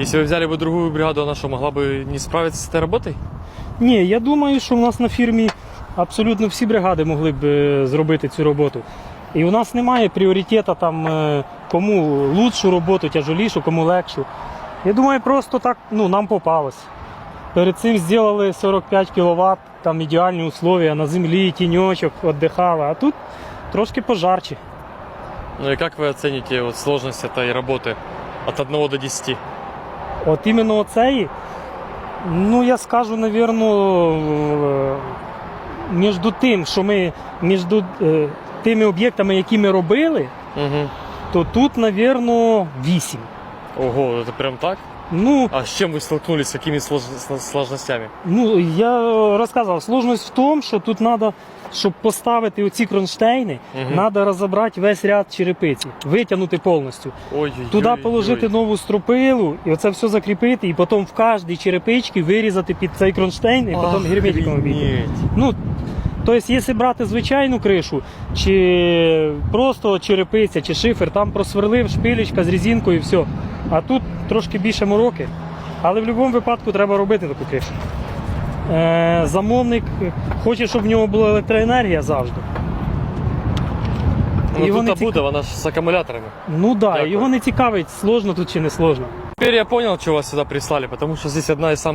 Если вы взяли бы другую бригаду, она что, могла бы не справиться с этой работой? Ні, я думаю, що в нас на фірмі абсолютно всі бригади могли б е, зробити цю роботу. І у нас немає пріоритету там е, кому лучшу роботу, тяжелішу, кому легшу. Я думаю, просто так ну, нам попалось. Перед цим зробили 45 кВт, там ідеальні условия на землі, тіньочок, віддихали, а тут трошки пожарче. Ну и как вы оцените вот сложность этой работы от 1 до 10? От іменно оцей, ну я скажу, навірно, е, між тим, що ми між е, тими об'єктами, які ми робили, Угу. то тут, навірно, вісім. Ого, це прям так? Ну, А с чем вы столкнулись, с какими слож- сложностями? ну, я розказував, сложність в тому, що тут треба, щоб поставити оці кронштейни, Мгм. треба розібрати весь ряд черепиці, витягнути повністю. Ой, Туди положити нову стропилу і оце все закріпити, і потім в кожній черепичці вирізати під цей кронштейн, і потім герметиком обійти. Ну, тобто, якщо брати звичайну кришу, чи просто черепиця, чи шифер, там просверлив шпилечка з резинкою і все. А тут трошки більше мороки. Але в будь-якому випадку треба робити таку кришу. Е, замовник хоче, щоб в нього була електроенергія завжди. Ну, Його тут не цік... буде, вона ж з акумуляторами. Ну так, да, Дякую. його не цікавить, сложно тут чи не сложно. Теперь я понял, что вас сюда прислали, потому что здесь одна из самых